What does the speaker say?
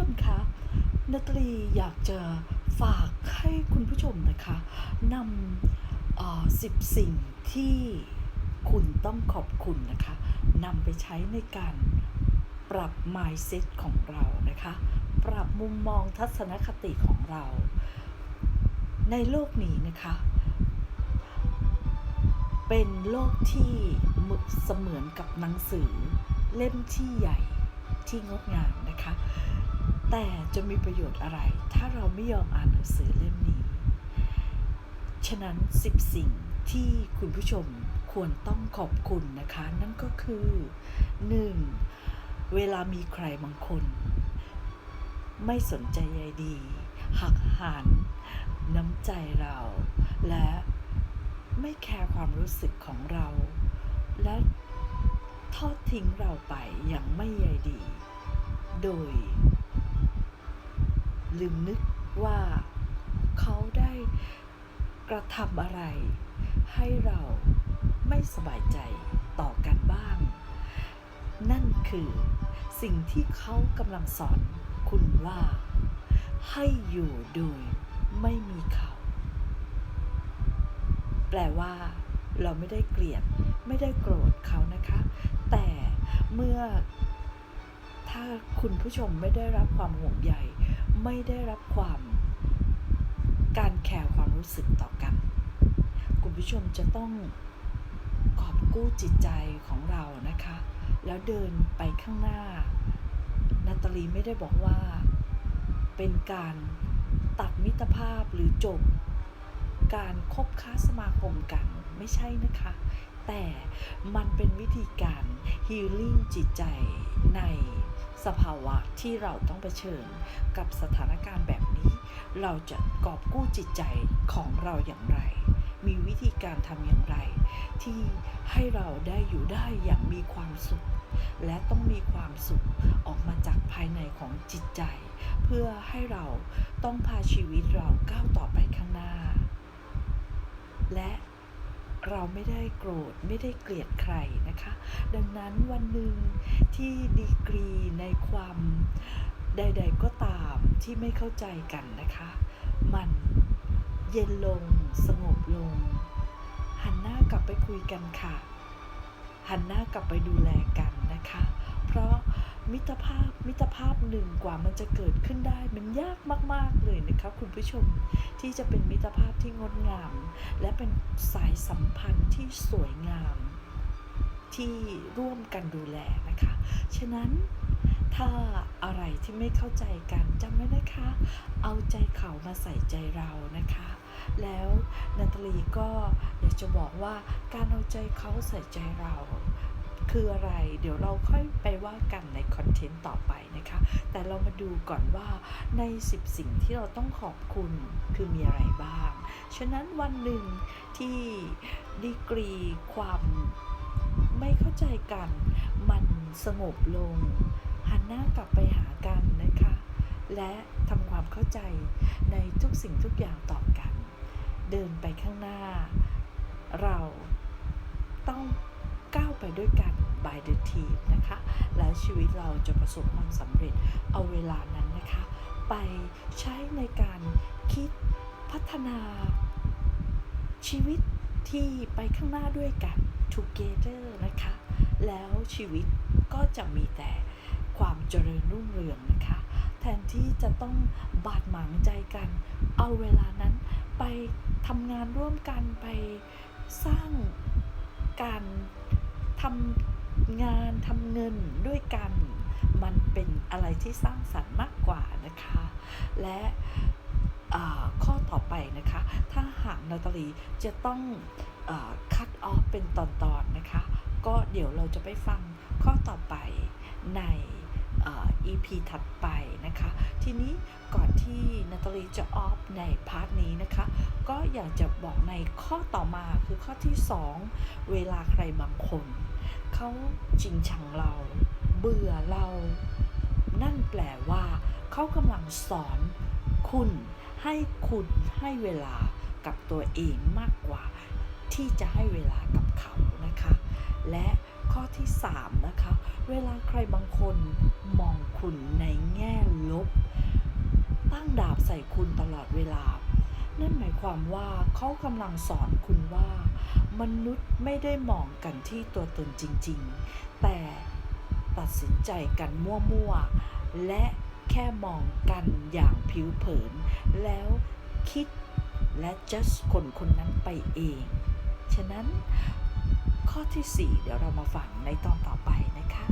ชมคะนาตรีอยากจะฝากให้คุณผู้ชมนะคะนำสิบสิ่งที่คุณต้องขอบคุณนะคะนำไปใช้ในการปรับ mindset ของเรานะคะ ปรับมุมมองทัศนคติของเรา ในโลกนี้นะคะ เป็นโลกที่มึเสมือนกับหนังสือ เล่มที่ใหญ่ที่งดงามนะคะ แต่จะมีประโยชน์อะไร ถ้าเราไม่ยอมอ่านหนังสือเล่มนี้ ฉะนั้น10สิ่งที่คุณผู้ชมควรต้องขอบคุณนะคะ นั่นก็คือ 1. เวลามีใครบางคน ไม่สนใจใยดี หักหัน น้ำใจเรา และไม่แคร์ความรู้สึกของเรา และทอดทิ้งเราไปอย่างไม่ใยดี โดย ลืมนึกว่าเขาได้กระทำอะไร ให้เราไม่สบายใจต่อกันบ้าง นั่นคือสิ่งที่เขากำลังสอนคุณว่า ให้อยู่โดยไม่มีเขา แปลว่า เราไม่ได้เกลียด ไม่ได้โกรธเขานะคะ แต่เมื่อถ้าคุณผู้ชมไม่ได้รับความห่วงใย ไม่ได้รับความการแคร์ความรู้สึกต่อกัน คุณผู้ชมจะต้องกอบกู้จิตใจของเรานะคะ แล้วเดินไปข้างหน้า นาตาลีไม่ได้บอกว่าเป็นการตัดมิตรภาพหรือจบ การคบค้าสมาคมกันไม่ใช่นะคะ แต่มันเป็นวิธีการฮีลิ่งจิตใจในสภาวะที่เราต้องเผชิญกับสถานการณ์แบบนี้ เราจะกอบกู้จิตใจของเราอย่างไร มีวิธีการทำอย่างไร ที่ให้เราได้อยู่ได้อย่างมีความสุข และต้องมีความสุขออกมาจากภายในของจิตใจ เพื่อให้เราต้องพาชีวิตเราก้าวต่อไปข้างหน้า และ เราไม่ได้โกรธไม่ได้เกลียดใครนะคะ ดังนั้นวันหนึ่งที่ดีกรีในความใด ๆ ก็ตามที่ไม่เข้าใจกันนะคะ มันเย็นลงสงบลง หันหน้ากลับไปคุยกันค่ะ หันหน้ากลับไปดูแลกันนะคะ เพราะ มิตรภาพมิตรภาพหนึ่งกว่ามันจะเกิดขึ้นได้ มันยากมาก ๆ เลยนะคะคุณผู้ชมที่จะเป็นมิตรภาพที่งดงาม และเป็นสายสัมพันธ์ที่สวยงาม ที่ร่วมกันดูแลนะคะ ฉะนั้นถ้าอะไรที่ไม่เข้าใจกันจำไว้นะคะ เอาใจเขามาใส่ใจเรานะคะ แล้วนาตาลีก็อยากจะบอกว่าการเอาใจเขาใส่ใจเรา คืออะไรเดี๋ยวเราค่อยไปว่ากันในคอนเทนต์ต่อไปนะคะ แต่เรามาดูก่อนว่าใน 10 สิ่งที่เราต้องขอบคุณคือมีอะไรบ้าง ฉะนั้นวันหนึ่งที่ดีกรีความไม่เข้าใจกัน มันสงบลง หันหน้ากลับไปหากันนะคะ และทำความเข้าใจในทุกสิ่งทุกอย่างต่อกัน เดินไปข้างหน้า เรา ด้วยกัน by the team นะคะ และชีวิตเราจะประสบความสำเร็จ เอาเวลานั้นนะคะ ไปใช้ในการคิดพัฒนาชีวิตที่ไปข้างหน้าด้วยกัน together นะคะ แล้วชีวิตก็จะมีแต่ความเจริญรุ่งเรืองนะคะ แทนที่จะต้องบาดหมางใจกัน เอาเวลานั้นไปทำงานร่วมกันไปสร้างการ ทำงานทำเงินด้วยกัน มันเป็นอะไรที่สร้างสรรค์มากกว่านะคะ และข้อต่อไปนะคะ ถ้าหากนาตาลีจะต้องคัดออฟเป็นตอนๆนนะคะ ก็เดี๋ยวเราจะไปฟังข้อต่อไปใน EP ถัดไปนะคะ ทีนี้ก่อนที่นาตาลีจะออฟในพาร์ทนี้นะคะ ก็อยากจะบอกในข้อต่อมาคือข้อที่ 2 เวลาใครบางคนเขาจริงชังเรา เบื่อเรา นั่นแปลว่าเขากำลังสอนคุณให้คุณให้เวลากับตัวเองมากกว่า ที่จะให้เวลากับเขานะคะ และข้อที่ 3 นะคะ เวลา ใครบางคนมองคุณในแง่ลบ ตั้งดาบใส่คุณตลอดเวลา นั่นหมายความว่าเขากำลังสอนคุณว่า มนุษย์ไม่ได้มองกันที่ตัวตนจริง ๆ แต่ตัดสินใจกันมั่วๆ และแค่มองกันอย่างผิวเผิน แล้วคิดและ just คนคนนั้นไปเอง ฉะนั้นข้อที่ 4 เดี๋ยวเรามาฟังในตอนต่อไปนะคะ